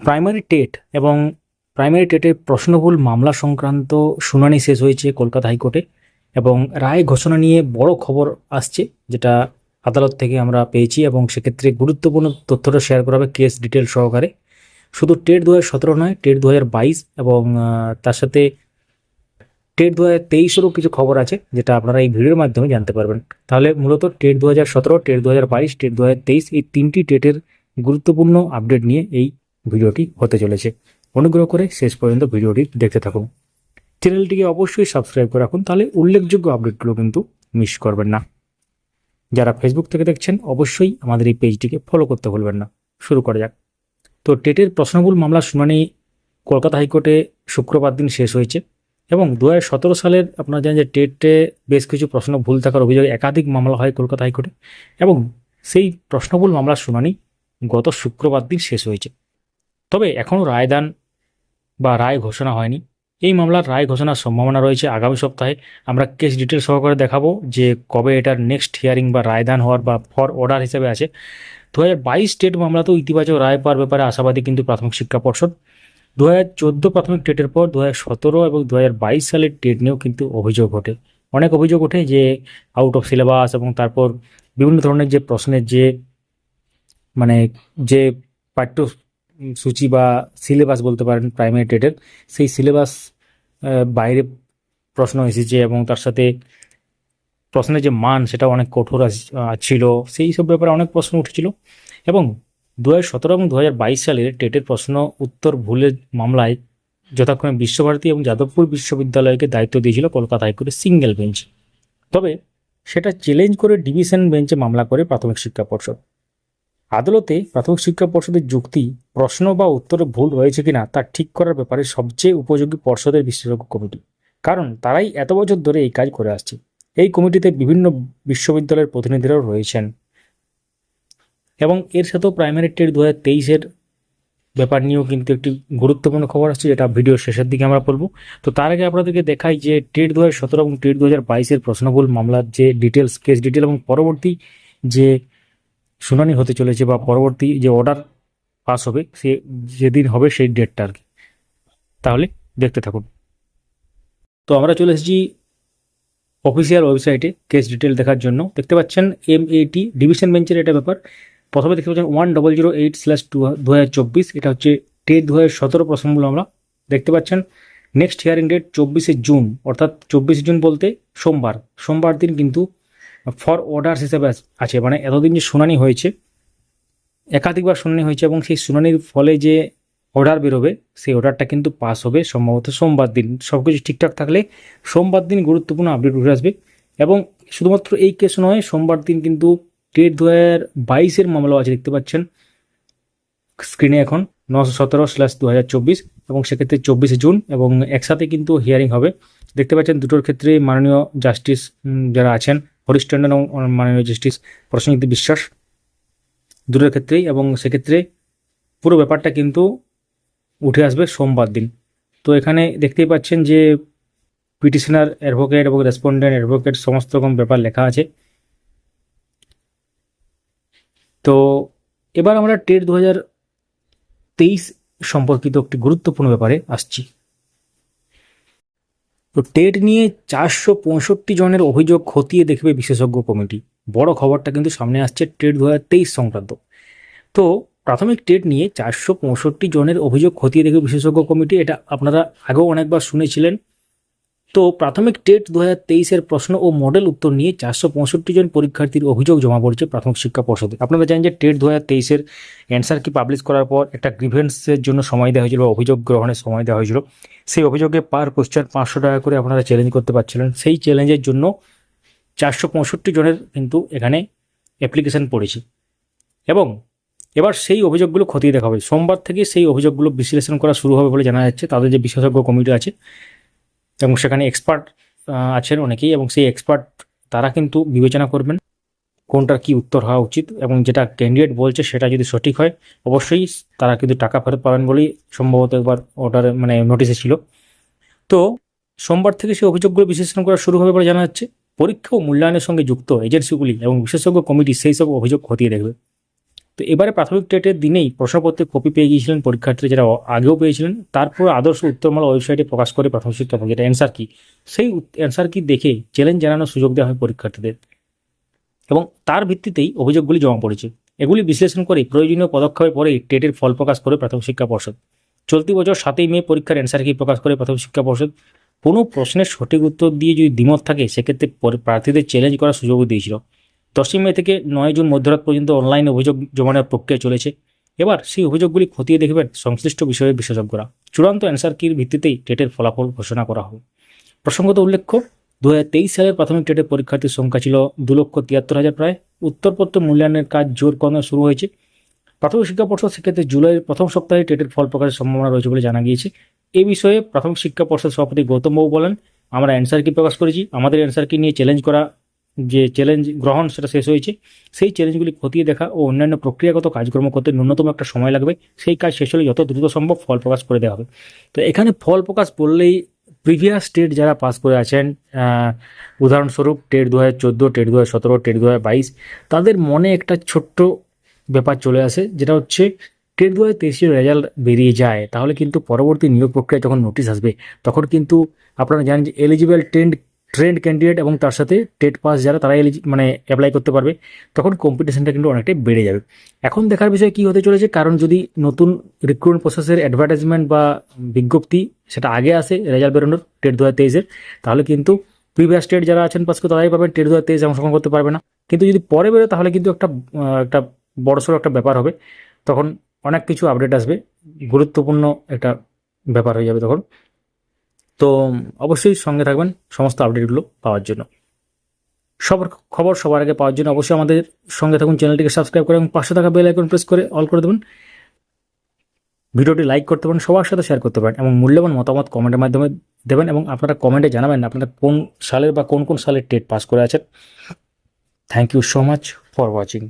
Primary TET এবং primary টেটের প্রশ্নভুল মামলা সংক্রান্ত শুনানি শেষ হয়েছে কলকাতা হাইকোর্টে এবং রায় ঘোষণা নিয়ে বড় খবর আসছে, যেটা আদালত থেকে আমরা পেয়েছি এবং সেক্ষেত্রে গুরুত্বপূর্ণ তথ্যটা শেয়ার করা হবে কেস ডিটেল সহকারে। শুধু টেট দু নয়, টেট দু হাজার বাইশ এবং তার সাথে টেট দু হাজার তেইশেরও কিছু খবর আছে, যেটা আপনারা এই ভিডিওর মাধ্যমে জানতে পারবেন। তাহলে মূলত টেট দু হাজার সতেরো, টেট দু হাজার বাইশ, টেট দু হাজার তেইশ এই তিনটি টেটের গুরুত্বপূর্ণ আপডেট নিয়ে এই ভিডিওটি হতে চলেছে। অনুগ্রহ করে শেষ পর্যন্ত ভিডিওটি দেখতে থাকুন। চ্যানেলটিকে অবশ্যই সাবস্ক্রাইব করে রাখুন, তাহলে উল্লেখযোগ্য আপডেটগুলো কিন্তু মিস করবেন না। যারা ফেসবুক থেকে দেখছেন, অবশ্যই আমাদের এই পেজটিকে ফলো করতে ভুলবেন না। শুরু করা যাক। তো টেটের প্রশ্নভুল মামলার শুনানি কলকাতা হাইকোর্টে শুক্রবার দিন শেষ হয়েছে এবং দু হাজার সতেরো সালের আপনারা জানেন যে টেটে বেশ কিছু প্রশ্ন, ভুল থাকার অভিযোগে একাধিক মামলা হয় কলকাতা হাইকোর্টে এবং সেই প্রশ্নভুল মামলার শুনানি গত শুক্রবার দিন শেষ হয়েছে। তবে এখনও রায়দান বা রায় ঘোষণা হয়নি। এই মামলার রায় ঘোষণার সম্ভাবনা রয়েছে আগামী সপ্তাহে। আমরা কেস ডিটেল সহকারে দেখাবো যে কবে এটার নেক্সট হিয়ারিং বা রায়দান হওয়ার বা ফর অর্ডার হিসেবে আছে। দু হাজার বাইশ স্টেট মামলাতেও ইতিবাচক রায় পাওয়ার ব্যাপারে আশাবাদী কিন্তু প্রাথমিক শিক্ষা পর্ষদ। দু হাজার চোদ্দ প্রাথমিক টেটের পর দু হাজার সতেরো এবং দু হাজার বাইশ সালের টেট নিয়েও কিন্তু অভিযোগ ওঠে। অনেক অভিযোগ ওঠে যে আউট অফ সিলেবাস এবং তারপর বিভিন্ন ধরনের যে প্রশ্নের যে মানে যে পাঠ্য সূচি বা সিলেবাস বলতে পারেন প্রাইমারি টেটের সেই সিলেবাস বাইরে প্রশ্ন এসেছে এবং তার সাথে প্রশ্নের যে মান সেটা অনেক কঠোর ছিল। সেই সব ব্যাপারে অনেক প্রশ্ন উঠেছিল এবং দু সতেরো এবং দু হাজার বাইশ সালের টেটের প্রশ্ন উত্তর ভুলের মামলায় যথাক্রমে বিশ্বভারতী এবং যাদবপুর বিশ্ববিদ্যালয়কে দায়িত্ব দিয়েছিল কলকাতা হাইকোর্টের সিঙ্গেল বেঞ্চ। তবে সেটা চ্যালেঞ্জ করে ডিভিশন বেঞ্চে মামলা করে প্রাথমিক শিক্ষা পর্ষদ। আদালতে প্রাথমিক শিক্ষা পর্ষদের যুক্তি, প্রশ্ন বা উত্তরে ভুল রয়েছে কিনা তা ঠিক করার ব্যাপারে সবচেয়ে উপযোগী পর্ষদের বিশেষজ্ঞ কমিটি। কারণ তারাই এত বছর ধরে এই কাজ করে আসছে। এই কমিটিতে বিভিন্ন বিশ্ববিদ্যালয়ের প্রতিনিধিরাও রয়েছেন। এবং এর সাথেও প্রাইমারি টেট দু হাজার তেইশের ব্যাপার নিয়েও কিন্তু একটি গুরুত্বপূর্ণ খবর আসছে, যেটা ভিডিও শেষের দিকে আমরা বলব। তো তার আগে আপনাদেরকে দেখাই যে টেট দু হাজার সতেরো এবং টেট দু হাজার বাইশের প্রশ্নভুল মামলার যে ডিটেলস কেস ডিটেল এবং পরবর্তী যে শুনানি হতে চলেছে বা পরবর্তী যে অর্ডার পাস হবে, সে যেদিন হবে সেই ডেটটা আর কি। তাহলে দেখতে থাকুন। তো আমরা চলে এসেছি অফিসিয়াল ওয়েবসাইটে কেস ডিটেল দেখার জন্য। দেখতে পাচ্ছেন এম এটি ডিভিশন বেঞ্চের এটা ব্যাপার। প্রথমে দেখতে পাচ্ছেন one double zero eight slash two দু হাজার চব্বিশ। এটা হচ্ছে টেট দু হাজার সতেরো প্রশ্নগুলো আমরা দেখতে পাচ্ছেন। নেক্সট হিয়ারিং ডেট চব্বিশে জুন, অর্থাৎ চব্বিশে জুন বলতে সোমবার। সোমবার দিন কিন্তু ফর অর্ডার্স হিসেবে আছে। মানে এতদিন যে শুনানি হয়েছে, একাধিকবার শুনানি হয়েছে এবং সেই শুনানির ফলে যে অর্ডার বেরোবে, সেই অর্ডারটা কিন্তু পাস হবে সম্ভবত সোমবার দিন। সব কিছু ঠিকঠাক থাকলে সোমবার দিন গুরুত্বপূর্ণ আপডেট উঠে আসবে এবং শুধুমাত্র এই কেস নয়, সোমবার দিন কিন্তু টেট দু হাজার বাইশের মামলাও আছে, দেখতে পাচ্ছেন স্ক্রিনে এখন নশো সতেরো স্ল্যাশ দু হাজার চব্বিশ এবং সেক্ষেত্রে চব্বিশে জুন এবং একসাথে কিন্তু হিয়ারিং হবে। দেখতে পাচ্ছেন দুটোর ক্ষেত্রে মাননীয় জাস্টিস যারা আছেন হরিশ টন্ডন এবং মাননীয় জাস্টিস প্রসেনজিৎ বিশ্বাস দুটোর ক্ষেত্রেই এবং সেক্ষেত্রে পুরো ব্যাপারটা কিন্তু উঠে আসবে সোমবার দিন। তো এখানে দেখতেই পাচ্ছেন যে পিটিশনার অ্যাডভোকেট এবং রেসপন্ডেন্ট অ্যাডভোকেট সমস্ত রকম ব্যাপার লেখা আছে। তো এবার আমরা টেট দু হাজার তেইশ সম্পর্কিত একটি গুরুত্বপূর্ণ ব্যাপারে আসছি। তো টেট নিয়ে চারশো পঁয়ষট্টি জনের অভিযোগ খতিয়ে দেখবে বিশেষজ্ঞ কমিটি। বড় খবরটা কিন্তু সামনে আসছে টেট দু হাজার তেইশ সংক্রান্ত। তো প্রাথমিক টেট নিয়ে চারশো পঁয়ষট্টি জনের অভিযোগ খতিয়ে দেখবে বিশেষজ্ঞ কমিটি, এটা আপনারা আগেও অনেকবার শুনেছিলেন। তো প্রাথমিক টেট দু হাজার প্রশ্ন ও মডেল উত্তর নিয়ে চারশো পঁয়ষট্টি জন পরীক্ষার্থীর অভিযোগ জমা পড়েছে প্রাথমিক শিক্ষা পর্ষদে। আপনারা জানেন যে টেট দু হাজার তেইশের অ্যান্সার কি পাবলিশ করার পর একটা গ্রিভেন্সের জন্য সময় দেওয়া হয়েছিল বা অভিযোগ গ্রহণের সময় দেওয়া হয়েছিল। সেই অভিযোগে পার কোশ্চেন পাঁচশো টাকা করে আপনারা চ্যালেঞ্জ করতে পারছিলেন। সেই চ্যালেঞ্জের জন্য চারশো পঁয়ষট্টি জনের কিন্তু এখানে অ্যাপ্লিকেশন পড়েছে। এবং এবার সেই অভিযোগগুলো খতিয়ে দেখা হবে। সোমবার থেকে সেই অভিযোগগুলো বিশ্লেষণ করা শুরু হবে বলে জানা যাচ্ছে। তাদের যে বিশেষজ্ঞ কমিটি আছে এবং সেখানে এক্সপার্ট আছেন অনেকেই এবং সেই এক্সপার্ট তারা কিন্তু বিবেচনা করবেন কোনটার কি উত্তর হওয়া উচিত এবং যেটা ক্যান্ডিডেট বলছে সেটা যদি সঠিক হয়, অবশ্যই তারা কিন্তু টাকা ফেরত পাবেন বলেই সম্ভবত একবার অর্ডার মানে নোটিশে ছিল। তো সোমবার থেকে সেই অভিযোগগুলো বিশ্লেষণ করা শুরু হবে বলে জানা যাচ্ছে। পরীক্ষা ও মূল্যায়নের সঙ্গে যুক্ত এজেন্সিগুলি এবং বিশেষজ্ঞ কমিটি সেই সব অভিযোগ খতিয়ে দেখবে। তো এবারে প্রাথমিক টেটের দিনেই প্রশ্নপত্রে কপি পেয়ে গিয়েছিলেন পরীক্ষার্থী যারা আগেও পেয়েছিলেন। তারপর আদর্শ উত্তরমালা ওয়েবসাইটে প্রকাশ করে প্রাথমিক শিক্ষা যেটা অ্যান্সার কি সেই অ্যান্সার কি দেখে চ্যালেঞ্জ জানানোর সুযোগ দেওয়া হয় পরীক্ষার্থীদের। এবং তার ভিত্তিতেই অভিযোগগুলি জমা পড়েছে। এগুলি বিশ্লেষণ করে প্রয়োজনীয় পদক্ষেপের পরেই টেটের ফল প্রকাশ করে প্রাথমিক শিক্ষা পর্ষদ। চলতি বছর সাতই মে পরীক্ষার অ্যান্সার কি প্রকাশ করে প্রাথমিক শিক্ষা পর্ষদ। কোনো প্রশ্নের সঠিক উত্তর দিয়ে যদি দ্বিমত থাকে, সেক্ষেত্রে প্রার্থীদের চ্যালেঞ্জ করার সুযোগও দিয়েছিল। দশই মে থেকে নয় জুন মধ্যরাত পর্যন্ত অনলাইনে অভিযোগ জমানোর প্রক্রিয়া চলেছে। এবার সেই অভিযোগগুলি খতিয়ে দেখবেন সংশ্লিষ্ট বিষয়ের বিশেষজ্ঞরা। চূড়ান্ত অ্যান্সার কির ভিত্তিতেই টেটের ফলাফল ঘোষণা করা হবে প্রসঙ্গত উল্লেখ্য দু হাজার তেইশ সালের প্রাথমিক টেটের পরীক্ষার্থীর সংখ্যা ছিল দু লক্ষ তিয়াত্তর হাজার প্রায়। উত্তরপত্র মূল্যায়নের কাজ জোর করানো শুরু হয়েছে। প্রাথমিক শিক্ষা পর্ষদ সেক্ষেত্রে জুলাইয়ের প্রথম সপ্তাহে টেটের ফল প্রকাশের সম্ভাবনা রয়েছে বলে জানা গিয়েছে। এ বিষয়ে প্রাথমিক শিক্ষা পর্ষদ সভাপতি গৌতম বাবু বলেন, আমরা অ্যান্সার কি প্রকাশ করেছি। আমাদের অ্যান্সার কি নিয়ে চ্যালেঞ্জ করা যে চ্যালেঞ্জ গ্রহণ সেটা শেষ হয়েছে, সেই চ্যালেঞ্জগুলি খতিয়ে দেখা ও অন্যান্য প্রক্রিয়াগত কাজকর্ম করতে ন্যূনতম একটা সময় লাগবে। সেই কাজ শেষ হলে যত দ্রুত সম্ভব ফল প্রকাশ করে দেওয়া হবে। তো এখানে ফল প্রকাশ বললেই প্রিভিয়াস টেট যারা পাস করে আছেন উদাহরণস্বরূপ টেট দু হাজার চোদ্দ টেট দু হাজার সতেরো টেট দু হাজার বাইশ, তাদের মনে একটা ছোট্ট ব্যাপার চলে আসে, যেটা হচ্ছে টেট দু হাজার তেইশের রেজাল্ট বেরিয়ে যায়। তাহলে কিন্তু পরবর্তী নিয়োগ প্রক্রিয়া যখন নোটিশ আসবে, তখন কিন্তু আপনারা জানেন যে এলিজিবল ট্রেন্ড ট্রেন্ড ক্যান্ডিডেট এবং তার সাথে টেট পাস যারা তারা এলিজি মানে অ্যাপ্লাই করতে পারবে, তখন কম্পিটিশনটা কিন্তু অনেকটাই বেড়ে যাবে। এখন দেখার বিষয় কি হতে চলেছে, কারণ যদি নতুন রিক্রুটমেন্ট প্রসেসের অ্যাডভার্টাইজমেন্ট বা বিজ্ঞপ্তি সেটা আগে আসে রেজাল্ট বেরোনোর টেট দু হাজার তাহলে কিন্তু প্রিভিয়াস স্টেট যারা আছেন পাস করে তারাই পাবেন টেট দু হাজার করতে পারবে না। কিন্তু যদি পরে বেরোয়, তাহলে কিন্তু একটা একটা বড়সড় একটা ব্যাপার হবে। তখন অনেক কিছু আপডেট আসবে, গুরুত্বপূর্ণ একটা ব্যাপার হয়ে যাবে তখন। তো অবশ্যই সঙ্গে থাকবেন সমস্ত আপডেটগুলো পাওয়ার জন্য। সবার খবর সবার আগে পাওয়ার জন্য অবশ্যই আমাদের সঙ্গে থাকুন, চ্যানেলটিকে সাবস্ক্রাইব করে এবং পাশে থাকা বেল আইকন প্রেস করে অল করে দেবেন। ভিডিওটি লাইক করতে পারেন, সবার সাথে শেয়ার করতে পারেন এবং মূল্যবান মতামত কমেন্টের মাধ্যমে দেবেন এবং আপনারা কমেন্টে জানাবেন আপনারা কোন সালের বা কোন কোন সালের টেট পাস করে আছেন। Thank you so much for watching